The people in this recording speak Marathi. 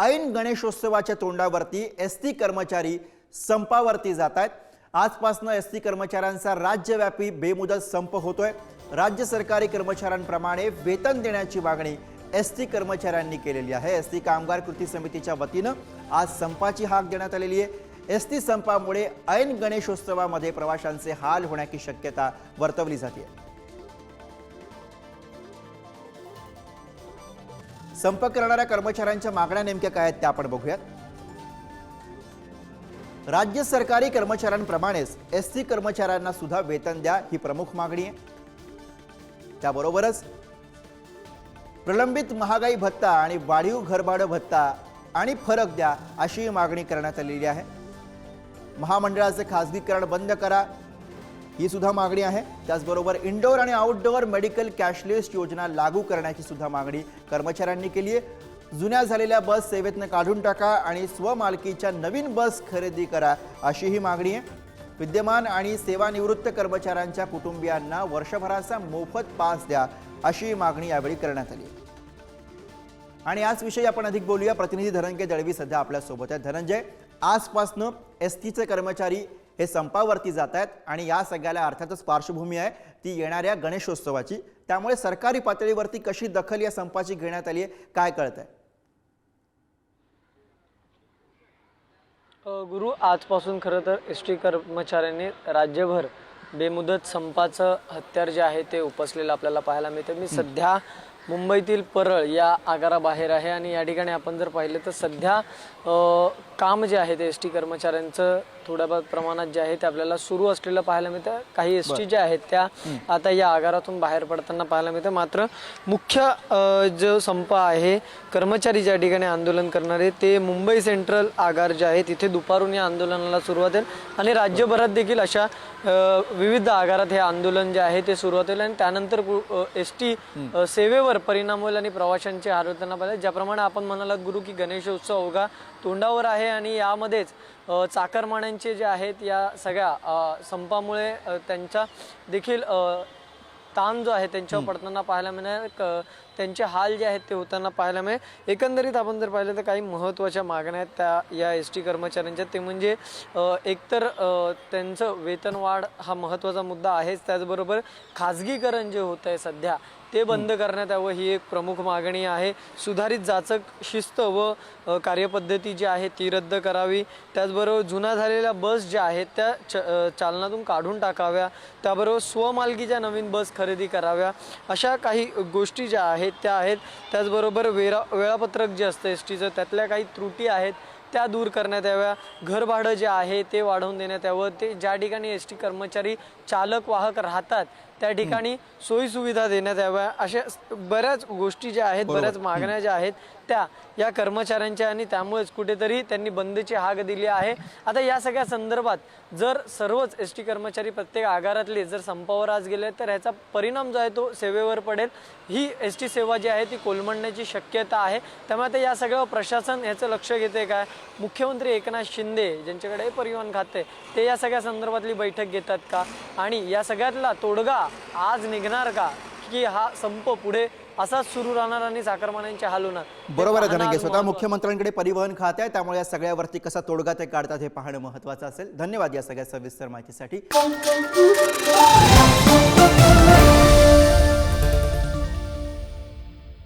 ऐन गणेशोत्सवाच्या तोंडावरती एस टी कर्मचारी संपावरती जात आहेत आजपासनं एस टी कर्मचाऱ्यांचा राज्यव्यापी बेमुदत संप होतोय. राज्य सरकारी कर्मचाऱ्यांप्रमाणे वेतन देण्याची मागणी एस टी कर्मचाऱ्यांनी केलेली आहे. एस टी कामगार कृती समितीच्या वतीनं आज संपाची हाक देण्यात आलेली आहे. एस टी संपामुळे ऐन गणेशोत्सवामध्ये प्रवाशांचे हाल होण्याची शक्यता वर्तवली जाते. संप करणाऱ्या कर्मचाऱ्यांच्या मागण्या नेमक्या काय आहेत त्या आपण बघूयात. राज्य सरकारी कर्मचाऱ्यांप्रमाणेच एस सी कर्मचाऱ्यांना सुद्धा वेतन द्या ही प्रमुख मागणी आहे. त्याबरोबरच प्रलंबित महागाई भत्ता आणि वाढीव घरभाडं भत्ता आणि फरक द्या अशी मागणी करण्यात आलेली आहे. महामंडळाचे खासगीकरण बंद करा. ही सुद्धा मागणी आहे. त्याचबरोबर इंडोर आणि आउटडोअर मेडिकल कॅशलेस योजना लागू करण्याची सुद्धा मागणी कर्मचाऱ्यांनी केली आहे. जुन्या झालेल्या बस सेवेतनं काढून टाका आणि स्वमालकीच्या नवीन बस खरेदी करा अशी ही मागणी आहे. विद्यमान आणि सेवानिवृत्त कर्मचाऱ्यांच्या कुटुंबियांना वर्षभराचा मोफत पास द्या अशी मागणी यावेळी करण्यात आली. आणि याचविषयी आपण अधिक बोलूया. प्रतिनिधी धनंजय दळवी सध्या आपल्यासोबत आहेत. धनंजय आजपासनं एस टीचे कर्मचारी हे संपावरती जात आहेत आणि या सगळ्याला अर्थातच पार्श्वभूमी आहे. ती येणाऱ्या गणेशोत्सवाची. त्यामुळे सरकारी पातळीवरती कशी दखल या संपाची घेण्यात आली आहे काय कळत आहे गुरु आजपासून खरं तर एस टी कर्मचाऱ्यांनी राज्यभर बेमुदत संपाचं हत्यार जे आहे ते उपसलेलं आपल्याला पाहायला मिळतं मी सध्या मुंबईतील परळ या आगाराबाहेर आहे आणि या ठिकाणी आपण जर पाहिलं तर सध्या अ, काम जे आहे ते एस टी कर्मचाऱ्यांचं थोड्या बहुत प्रमाणात जे आहे ते आपल्याला सुरू असलेलं पाहायला मिळतं. काही एस टी ज्या आहेत त्या आता या आगारातून बाहेर पडताना पाहायला मिळतं. मात्र मुख्य अ, जो संप आहे कर्मचारी ज्या ठिकाणी आंदोलन करणारे ते मुंबई सेंट्रल आगार जे आहे तिथे दुपारून या आंदोलनाला सुरुवात होईल आणि राज्यभरात देखील अशा विविध आगारात हे आंदोलन जे आहे ते सुरुवात होईल आणि त्यानंतर एस टी सेवेवर परिणाम होईल आणि प्रवाशांचे हाल होताना पाहिजे ज्याप्रमाणे आपण म्हणालात गुरु की गणेशोत्सव अवघा तोंडावर आहे आणि यामध्येच चाकरमान्यांचे जे आहेत या सगळ्या संपामुळे अ, त्यांचा देखील ताण जो आहे त्यांच्यावर पडताना पाहायला मिळणार. त्यांचे हाल जे आहेत ते होताना पाहायला मिळेल. एकंदरीत आपण जर पाहिलं तर काही महत्त्वाच्या मागण्या आहेत त्या या एस टी कर्मचाऱ्यांच्या. ते म्हणजे एकतर त्यांचं वेतनवाढ हा महत्त्वाचा मुद्दा आहेच. त्याचबरोबर खाजगीकरण जे होत आहे सध्या ते बंद करण्यात यावं ही एक प्रमुख मागणी आहे. सुधारित जाचक शिस्त व कार्यपद्धती जी आहे ती रद्द करावी. त्याचबरोबर जुना झालेल्या बस ज्या आहेत त्या च चालनातून काढून टाकाव्या. त्याबरोबर स्वमालकीच्या नवीन बस खरेदी कराव्या. अशा काही गोष्टी ज्या आहेत त्या आहेत. त्याचबरोबर वेळा वेळापत्रक जे असतं एस टीचं त्यातल्या काही त्रुटी आहेत त्या दूर करण्यात याव्या. घरभाडं जे आहे ते वाढवून देण्यात यावं. ते ज्या ठिकाणी एस टी कर्मचारी चालक वाहक राहतात त्या ठिकाणी सोयी सुविधा देण्यात याव्या. अशा बऱ्याच गोष्टी ज्या आहेत बऱ्याच मागण्या ज्या आहेत त्या या कर्मचाऱ्यांच्या आणि त्यामुळेच कुठेतरी त्यांनी बंदची हाक दिली आहे. आता या सगळ्या संदर्भात जर सर्वच एस टी कर्मचारी प्रत्येक आगारातले जर संपावर आज गेले तर ह्याचा परिणाम जो आहे तो सेवेवर पडेल. ही एस टी सेवा जी आहे ती कोलमडण्याची शक्यता आहे. त्यामुळे आता या सगळं प्रशासन ह्याचं लक्ष घेते काय मुख्यमंत्री एकनाथ शिंदे ज्यांच्याकडे परिवहन खाते ते या सगळ्या संदर्भातली बैठक घेतात का? आणि या सगळ्यातला तोडगा आज निघणार का? की हा संप पुढे असाच सुरू राहणार आणि चाकरमान्यांचे हाल होणार बरोबर आहे धनंजय. स्वतः. मुख्यमंत्र्यांकडे परिवहन खाते आहे त्यामुळे या सगळ्यावरती कसा तोडगा ते काढतात हे पाहणं महत्त्वाचं असेल. धन्यवाद या सगळ्या सविस्तर माहितीसाठी.